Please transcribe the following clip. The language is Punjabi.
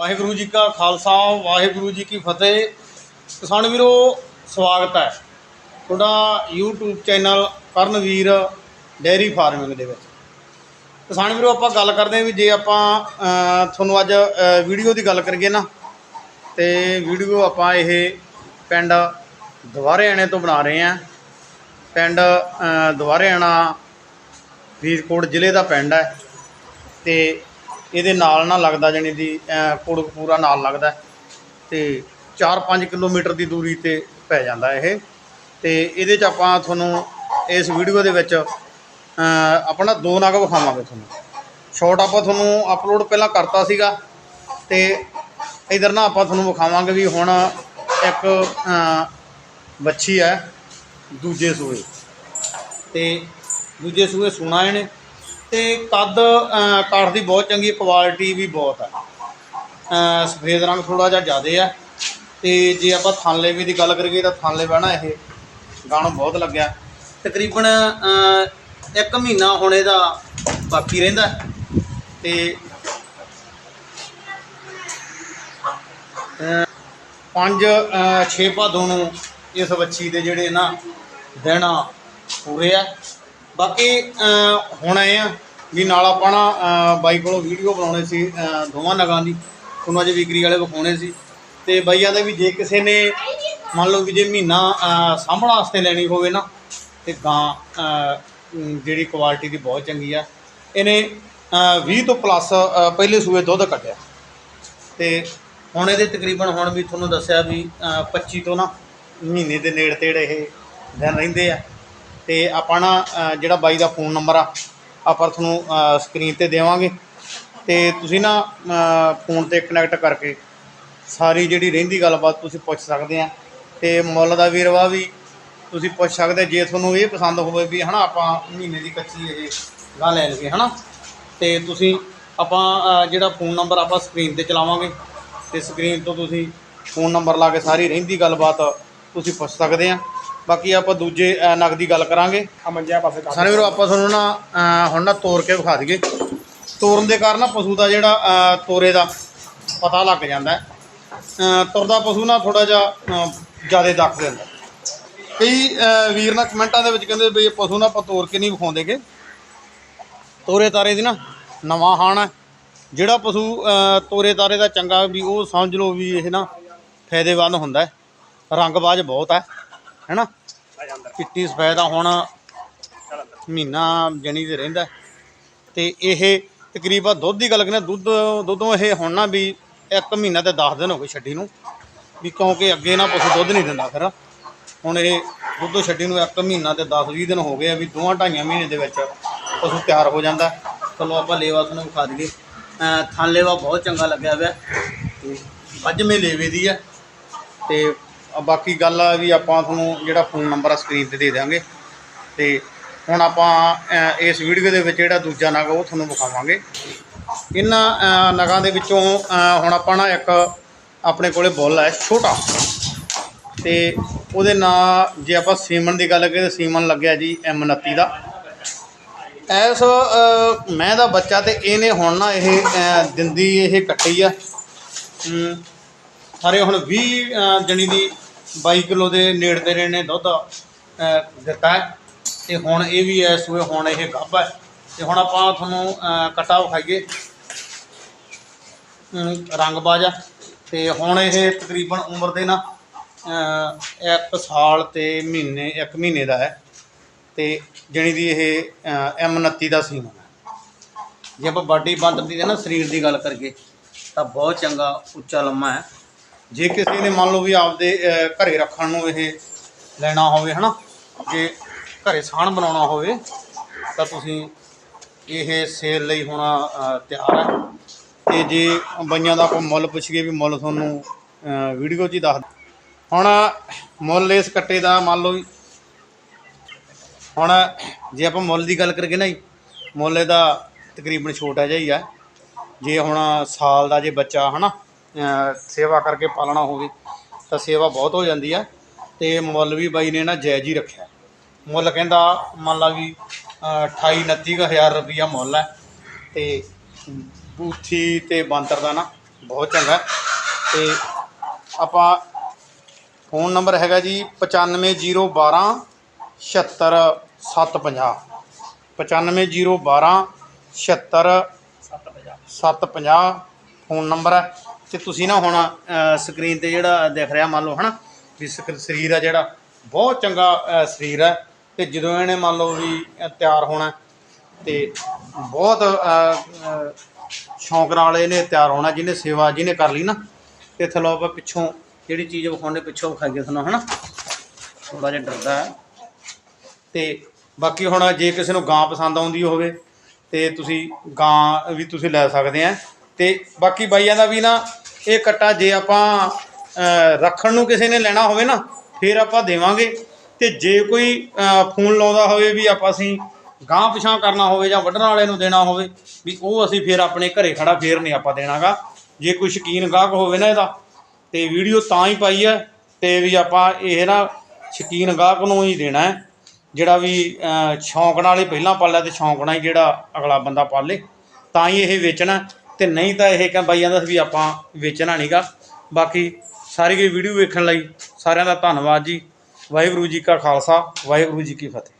ਵਾਹਿਗੁਰੂ ਜੀ ਕਾ ਖਾਲਸਾ ਵਾਹਿਗੁਰੂ ਜੀ ਕੀ ਫਤਿਹ। ਕਿਸਾਨ ਵੀਰੋ ਸਵਾਗਤ ਹੈ ਤੁਹਾਡਾ YouTube channel Karanveer dairy farming ਦੇ ਵਿੱਚ। ਕਿਸਾਨ ਵੀਰੋ ਆਪਾਂ ਗੱਲ ਕਰਦੇ ਹਾਂ ਵੀ ਜੇ ਆਪਾਂ ਤੁਹਾਨੂੰ ਅੱਜ ਵੀਡੀਓ ਦੀ ਗੱਲ ਕਰੀਏ ਨਾ ਤੇ ਵੀਡੀਓ ਆਪਾਂ ਇਹ ਪਿੰਡ ਦੁਆਰੇਆਣੇ ਤੋਂ ਬਣਾ ਰਹੇ ਹਾਂ। ਪਿੰਡ ਅ, ਦੁਆਰੇਆਣਾ ਫਰੀਦਕੋਟ ਜ਼ਿਲ੍ਹੇ ਦਾ ਪਿੰਡ ਹੈ ਤੇ ਇਹਦੇ ਨਾਲ ਨਾ ਲੱਗਦਾ ਜਾਣੀ ਦੀ ਅ, ਕੋੜਕਪੂਰਾ ਨਾਲ ਲੱਗਦਾ ਹੈ ਤੇ 4-5 ਕਿਲੋਮੀਟਰ ਦੀ ਦੂਰੀ ਤੇ ਪੈ ਜਾਂਦਾ ਇਹ। ਤੇ ਇਹਦੇ ਚ ਆਪਾਂ ਤੁਹਾਨੂੰ ਇਸ ਵੀਡੀਓ ਦੇ ਵਿੱਚ ਆਪਣਾ ਦੋ ਨਗ ਵਿਖਾਵਾਂਗੇ ਤੁਹਾਨੂੰ। ਸ਼ਾਰਟ ਆਪਾਂ ਤੁਹਾਨੂੰ ਅਪਲੋਡ ਪਹਿਲਾਂ ਕਰਤਾ ਸੀਗਾ ਤੇ ਇਧਰ ਨਾ ਆਪਾਂ ਤੁਹਾਨੂੰ ਵਿਖਾਵਾਂਗੇ ਵੀ ਹੁਣ ਇੱਕ ਅ, ਹੈ ਦੂਜੇ ਸੂਏ। ਤੇ ਦੂਜੇ ਸੂਏ ਸੁਣਾ ਇਹਨੇ। ਤੇ ਕੱਦ ਅ, ਕਾਠ ਦੀ ਬਹੁਤ ਚੰਗੀ ਕੁਆਲਿਟੀ ਵੀ ਬਹੁਤ ਹੈ। ਸਫੇਦ ਰੰਗ ਥੋੜਾ ਜਿਹਾ ਜ਼ਿਆਦਾ ਹੈ। ਤੇ ਜੇ ਆਪਾਂ ਥਾਂਲੇ ਵੀ ਦੀ ਗੱਲ ਕਰੀਏ ਤਾਂ ਥਾਂਲੇ ਨਾ ਇਹ ਗਾਣਾ ਬਹੁਤ ਲੱਗਿਆ। ਤਕਰੀਬਨ ਅ, ਇੱਕ ਮਹੀਨਾ ਹੁਣ ਇਹਦਾ ਬਾਕੀ ਰਹਿੰਦਾ ਹੈ। ਤੇ ਪੰਜ ਛੇ ਭਾਦੋਂ ਨੂੰ ਇਸ ਬੱਚੀ ਦੇ ਜਿਹੜੇ ਨਾ ਦੇਣਾ ਪੂਰੇ ਆ ਬਾਕੀ ਹੁਣ ਆਏ ਆ ਵੀ ਨਾਲ ਆਪਾਂ ਨਾ ਅ, ਬਾਈ ਕੋਲੋਂ ਵੀਡੀਓ ਬਣਾਉਣੇ ਸੀ ਅ, ਦੋਵਾਂ ਨਗਾਂ ਦੀ। ਤੁਹਾਨੂੰ ਅੱਜ ਵਿਕਰੀ ਵਾਲੇ ਵਿਖਾਉਣੇ ਸੀ। ਤੇ ਬਾਈਆਂ ਦੇ ਵੀ ਜੇ ਕਿਸੇ ਨੇ ਮੰਨ ਲਓ ਵੀ ਜੇ ਮਹੀਨਾ ਅ, ਸਾਂਭਣ ਵਾਸਤੇ ਲੈਣੀ ਹੋਵੇ ਨਾ ਤੇ ਗਾਂ ਅ, ਅਮ, ਜਿਹੜੀ ਕੁਆਲਿਟੀ ਦੀ ਬਹੁਤ ਚੰਗੀ ਆ। ਇਹਨੇ ਅ, 20 ਤੋਂ ਪਲੱਸ ਪਹਿਲੇ ਸੂਏ ਦੁੱਧ ਕੱਢਿਆ। ਤੇ ਹੁਣ ਇਹਦੇ ਤਕਰੀਬਨ ਹੁਣ ਵੀ ਤੁਹਾਨੂੰ ਦੱਸਿਆ ਵੀ ਅ, 25 ਤੋਂ ਨਾ ਮਹੀਨੇ ਦੇ ਨੇੜੇ ਤੇੜੇ ਇਹ ਦਿਨ ਰਹਿੰਦੇ ਆ। ਤੇ ਆਪਾਂ ਨਾ ਅ, ਜਿਹੜਾ ਬਾਈ ਦਾ ਫੋਨ ਨੰਬਰ ਆ ਆਪਾਂ ਤੁਹਾਨੂੰ ਸਕਰੀਨ ਤੇ ਦੇਵਾਂਗੇ। ਤੇ ਤੁਸੀਂ ਨਾ ਫੋਨ ਤੇ ਕਨੈਕਟ ਕਰਕੇ ਸਾਰੀ ਜਿਹੜੀ ਰਹਿੰਦੀ ਗੱਲਬਾਤ ਤੁਸੀਂ ਪੁੱਛ ਸਕਦੇ ਆ। ਤੇ ਮੁੱਲ ਦਾ ਵੀਰਵਾ ਵੀ ਤੁਸੀਂ ਪੁੱਛ ਸਕਦੇ ਜੇ ਤੁਹਾਨੂੰ ਇਹ ਪਸੰਦ ਹੋਵੇ ਵੀ ਹਨਾ, ਆਪਾਂ ਮਹੀਨੇ ਦੀ ਕੱਚੀ ਇਹ ਗਾਂ ਲੈ ਲਈਏ, ਹਨਾ। ਤੇ ਤੁਸੀਂ ਆਪਾਂ ਜਿਹੜਾ ਫੋਨ ਨੰਬਰ ਆਪਾਂ ਸਕਰੀਨ ਤੇ ਚਲਾਵਾਂਗੇ, ਤੇ ਸਕਰੀਨ ਤੋਂ ਤੁਸੀਂ ਫੋਨ ਨੰਬਰ ਲਾ ਕੇ ਸਾਰੀ ਰਹਿੰਦੀ ਗੱਲਬਾਤ ਤੁਸੀਂ ਪੁੱਛ ਸਕਦੇ ਆ। ਬਾਕੀ ਆਪਾਂ ਦੂਜੇ ਅ, ਨਗ ਦੀ ਗੱਲ ਕਰਾਂਗੇ। ਆ ਮੰਜਿਆ ਪਾਸੇ ਕਰ ਸਾਰੇ ਵੀਰੋ ਆਪਾਂ ਤੁਹਾਨੂੰ ਨਾ ਅ, ਹੁਣ ਨਾ ਤੋੜ ਕੇ ਵਿਖਾ ਦਈਏ। ਤੋੜਨ ਦੇ ਕਾਰਨ ਨਾ ਪਸ਼ੂ ਦਾ ਜਿਹੜਾ ਅ, ਤੋਰੇ ਦਾ ਪਤਾ ਲੱਗ ਜਾਂਦਾ ਹੈ। ਅ, ਤੁਰਦਾ ਪਸ਼ੂ ਨਾ ਥੋੜਾ ਜਿਹਾ ਜ਼ਿਆਦਾ ਦੱਸ ਦਿੰਦਾ ਕਈ ਅ, ਵੀਰ ਨਾ ਕਮੈਂਟਾਂ ਦੇ ਵਿੱਚ ਕਹਿੰਦੇ ਵੀ ਇਹ ਪਸ਼ੂ ਨਾ ਆਪਾਂ ਤੋੜ ਕੇ ਨਹੀਂ ਵਿਖਾਉਂਦੇਗੇ। ਤੋਰੇ ਤਾਰੇ ਦੀ ਨਾ ਨਵਾਂ ਹਾਣ ਹੈ। ਜਿਹੜਾ ਪਸ਼ੂ ਅ, ਤੋਰੇ ਤਾਰੇ ਦਾ ਚੰਗਾ ਵੀ ਉਹ ਸਮਝ ਲਓ ਵੀ ਇਹ ਨਾ ਫਾਇਦੇਮੰਦ ਹੁੰਦਾ ਹੈ। ਰੰਗਬਾਜ਼ ਬਹੁਤ ਹੈ। ਹੈਨਾ? ਆ ਚਿੱਟੀ ਸਫੈਦ ਆ ਹੁਣ। ਮਹੀਨਾ ਜਣੀ ਤੇ ਰਹਿੰਦਾ। ਹੈ। ਤੇ ਇਹ ਤਕਰੀਬਨ ਦੁੱਧ ਦੀ ਗੱਲ ਕਰੀਏ, ਦੁੱਧ, ਦੁੱਧੋਂ ਇਹ ਹੁਣ ਨਾ ਵੀ ਇੱਕ ਮਹੀਨਾ ਤੇ 10 ਦਿਨ ਹੋ ਗਏ ਛੱਡੀ ਨੂੰ। ਵੀ ਕਿਉਂਕਿ ਅੱਗੇ ਨਾ ਪਸ਼ੂ ਦੁੱਧ ਨਹੀਂ ਦਿੰਦਾ ਫਿਰ। ਹੁਣ ਇਹ ਦੁੱਧੋਂ ਛੱਡੀ ਨੂੰ ਇੱਕ ਮਹੀਨਾ ਤੇ 10 20 ਦਿਨ ਹੋ ਗਏ ਆ ਵੀ ਦੋਵਾਂ ਢਾਈਆਂ ਮਹੀਨੇ ਦੇ ਵਿੱਚ ਪਸ਼ੂ ਤਿਆਰ ਹੋ ਜਾਂਦਾ। ਚਲੋ ਆਪਾਂ ਲੇਵਾ ਤੁਹਾਨੂੰ ਵਿਖਾ ਦਈਏ। ਅਹ ਲੇਵਾ ਬਹੁਤ ਚੰਗਾ ਲੱਗਿਆ ਹੋਇਆ ਅੱਜ ਵੱਜਵੇਂ ਲੇਵੇ ਦੀ ਆ। ਤੇ ਅ, ਬਾਕੀ ਗੱਲ ਆ ਵੀ ਆਪਾਂ ਤੁਹਾਨੂੰ ਜਿਹੜਾ ਫੋਨ ਨੰਬਰ ਆ ਸਕਰੀਨ ਤੇ ਦੇ ਦਿਆਂਗੇ। ਤੇ ਹੁਣ ਆਪਾਂ ਇਸ ਵੀਡੀਓ ਦੇ ਵਿੱਚ ਜਿਹੜਾ ਦੂਜਾ ਨਗ ਉਹ ਤੁਹਾਨੂੰ ਵਿਖਾਵਾਂਗੇ। ਇਹਨਾਂ ਨਗਾਂ ਦੇ ਵਿੱਚੋਂ ਹੁਣ ਆਪਾਂ ਨਾ ਇੱਕ ਆਪਣੇ ਕੋਲੇ ਬੁੱਲ ਹੈ ਛੋਟਾ। ਤੇ ਉਹਦੇ ਨਾਲ ਜੇ ਆਪਾਂ ਸੀਮਨ ਦੀ ਗੱਲ ਕਰੀਏ ਤਾਂ ਸੀਮਨ ਲੱਗਿਆ ਜੀ M29 ਦਾ। ਐਸ ਮੈਂ ਦਾ ਬੱਚਾ ਤੇ ਇਹਨੇ ਹੁਣ ਨਾ ਇਹ ਦਿੰਦੀ ਇਹ ਕੱਟੀ ਆ। ਸਾਰੇ ਹੁਣ 20 ਜਣੀ ਦੀ 22 ਕਿਲੋ ਦੇ ਨੇੜੇ ਤੇੜੇ ਨੇ ਦੁੱਧ ਅ, ਦਿੱਤਾ ਹੈ। ਤੇ ਹੁਣ ਇਹ ਵੀ ਐ ਸੂਏ ਹੁਣ ਇਹ ਗੱਭ ਹੈ। ਤੇ ਹੁਣ ਆਪਾਂ ਤੁਹਾਨੂੰ ਅ, ਕਟਾ ਵਿਖਾਈਏ। ਅਮ, ਰੰਗਬਾਜ਼ ਆ। ਤੇ ਹੁਣ ਇਹ ਤਕਰੀਬਨ ਉਮਰ ਦੇ ਨਾ ਅ, ਇੱਕ ਸਾਲ ਤੇ ਮਹੀਨੇ ਇੱਕ ਮਹੀਨੇ ਦਾ ਹੈ। ਤੇ ਜਣੀ ਦੀ ਇਹ M29 ਦਾ ਸੀਮਨ ਹੈ। ਜੇ ਆਪਾਂ ਬਾਡੀ ਬੰਦ ਦੀ ਨਾ ਸਰੀਰ ਦੀ ਗੱਲ ਕਰੀਏ ਤਾਂ ਬਹੁਤ ਚੰਗਾ ਉੱਚਾ ਲੰਮਾ ਹੈ। ਜੇ ਕਿਸੇ ਨੇ ਮੰਨ ਲਓ ਵੀ ਆਪਦੇ ਅਹ, ਘਰੇ ਰੱਖਣ ਨੂੰ ਇਹ ਲੈਣਾ ਹੋਵੇ ਹਨਾ ਜੇ ਘਰੇ ਸਾਣ ਬਣਾਉਣਾ ਹੋਵੇ ਤਾਂ ਤੁਸੀਂ ਇਹ ਸੇਲ ਲਈ ਹੁਣ ਤਿਆਰ ਹੈ। ਤੇ ਜੇ ਬਈਆਂ ਦਾ ਕੋਈ ਮੁੱਲ ਪੁੱਛੀਏ ਵੀ ਮੁੱਲ ਤੁਹਾਨੂੰ ਵੀਡੀਓ 'ਚ ਹੀ ਦੱਸ ਹੁਣ ਮੁੱਲ ਇਸ ਕੱਟੇ ਦਾ ਮੰਨ ਲਓ ਵੀ ਹੁਣ ਜੇ ਆਪਾਂ ਮੁੱਲ ਦੀ ਗੱਲ ਕਰੀਏ ਨਾ ਜੀ ਮੁੱਲ ਇਹਦਾ ਤਕਰੀਬਨ ਛੋਟਾ ਜਿਹਾ ਹੀ ਆ ਜੇ ਹੁਣ ਸਾਲ ਦਾ ਜੇ ਬੱਚਾ ਹਨਾ ਅਹ ਸੇਵਾ ਕਰਕੇ ਪਾਲਣਾ ਹੋਵੇ ਤਾਂ ਸੇਵਾ ਬਹੁਤ ਹੋ ਜਾਂਦੀ ਆ ਤੇ ਮੁੱਲ ਵੀ ਬਾਈ ਨੇ ਨਾ ਜਾਇਜ਼ ਹੀ ਰੱਖਿਆ। ਮੁੱਲ ਕਹਿੰਦਾ ਮੰਨ ਲਾ ਵੀ, ਅਹ 28 29 ਕੁ ਹਜ਼ਾਰ ਰੁਪਈਆ ਮੁੱਲ ਹੈ ਤੇ ਬੂਥੀ ਤੇ ਬਾਂਦਰ ਦਾ ਨਾ ਬਹੁਤ ਚੰਗਾ ਹੈ। ਤੇ ਆਪਾਂ ਫੋਨ ਨੰਬਰ ਹੈਗਾ ਜੀ 95012 76750 95012 76 750 ਫੋਨ ਨੰਬਰ ਹੈ। ਤੇ ਤੁਸੀਂ ਨਾ ਹੁਣ ਸਕਰੀਨ ਤੇ ਜਿਹੜਾ ਦਿਖ ਰਿਹਾ ਮੰਨ ਲਓ, ਹਨਾ? ਵੀ ਸਕ- ਸਰੀਰ ਆ ਜਿਹੜਾ, ਬਹੁਤ ਚੰਗਾ ਸਰੀਰ ਹੈ ਤੇ ਜਦੋਂ ਇਹਨੇ ਮੰਨ ਲਓ ਵੀ ਤਿਆਰ ਹੋਣਾ, ਤੇ ਬਹੁਤ ਸ਼ੌਂਕ ਨਾਲ ਇਹਨੇ ਤਿਆਰ ਹੋਣਾ, ਜਿਹਨੇ ਸੇਵਾ, ਜਿਹਨੇ ਕਰ ਲਈ ਨਾ, ਤੇ ਥਲੋ ਆਪਾਂ ਪਿੱਛੋਂ ਜਿਹੜੀ ਚੀਜ਼ ਵਿਖਾਉਂਦੇ ਪਿੱਛੋਂ ਵਿਖਾਈਏ ਤੁਹਾਨੂੰ, ਹਨਾ? ਥੋੜਾ ਜਿਹਾ ਡਰਦਾ ਹੈ। ਤੇ ਬਾਕੀ ਹੁਣ ਜੇ ਕਿਸੇ ਨੂੰ ਗਾਂ ਪਸੰਦ ਆਉਂਦੀ ਹੋਵੇ, ਤੇ ਤੁਸੀਂ ਗਾਂ ਵੀ ਤੁਸੀਂ ਲੈ ਸਕਦੇ ਆ। ਤੇ ਬਾਕੀ ਬਾਈਆਂ ਦਾ ਵੀ ਨਾ ਇਹ ਕੱਟਾ ਜੇ ਆਪਾਂ ਰੱਖਣ ਨੂੰ ਕਿਸੇ ਨੇ ਲੈਣਾ ਹੋਵੇ ਨਾ, ਫਿਰ ਆਪਾਂ ਦੇਵਾਂਗੇ। ਤੇ ਜੇ ਕੋਈ ਫੋਨ ਲਾਉਂਦਾ ਹੋਵੇ ਵੀ ਆਪਾਂ ਅਸੀਂ ਗਾਂ ਪਿਛਾਂ ਕਰਨਾ ਹੋਵੇ ਜਾਂ ਵੱਢਣ ਵਾਲੇ ਨੂੰ ਦੇਣਾ ਹੋਵੇ, ਵੀ ਉਹ ਅਸੀਂ ਫਿਰ ਆਪਣੇ ਘਰੇ ਖੜਾ ਫੇਰ ਨਹੀਂ ਆਪਾਂ ਦੇਣਾਗਾ। ਜੇ ਕੋਈ ਸ਼ਕੀਨ ਗਾਹਕ ਹੋਵੇ ਨਾ ਇਹਦਾ, ਤੇ ਵੀਡੀਓ ਤਾਂ ਹੀ ਪਾਈ ਹੈ, ਤੇ ਵੀ ਆਪਾਂ ਇਹ ਨਾ ਸ਼ਕੀਨ ਗਾਹਕ ਨੂੰ ਹੀ ਦੇਣਾ ਹੈ, ਜਿਹੜਾ ਵੀ ਸ਼ੌਂਕ ਨਾਲ ਹੀ ਪਹਿਲਾਂ ਪਾਲਿਆ ਤੇ ਸ਼ੌਂਕ ਨਾਲ ਹੀ ਜਿਹੜਾ ਅਗਲਾ ਬੰਦਾ ਪਾਲੇ, ਤਾਂ ਹੀ ਇਹ ਵੇਚਣਾ ਤੇ ਨਹੀਂ ਤਾਂ ਇਹ ਕਹ ਬਾਈਆਂ ਦਾ ਵੀ ਆਪਾਂ ਵੇਚਣਾ ਨਹੀਂਗਾ ਬਾਕੀ ਸਾਰੀ ਕੋਈ ਵੀਡੀਓ ਵੇਖਣ ਲਈ ਸਾਰਿਆਂ ਦਾ ਧੰਨਵਾਦ ਜੀ। ਵਾਹਿਗੁਰੂ ਜੀ ਕਾ ਖਾਲਸਾ, ਵਾਹਿਗੁਰੂ ਜੀ ਕੀ ਫਤਿਹ।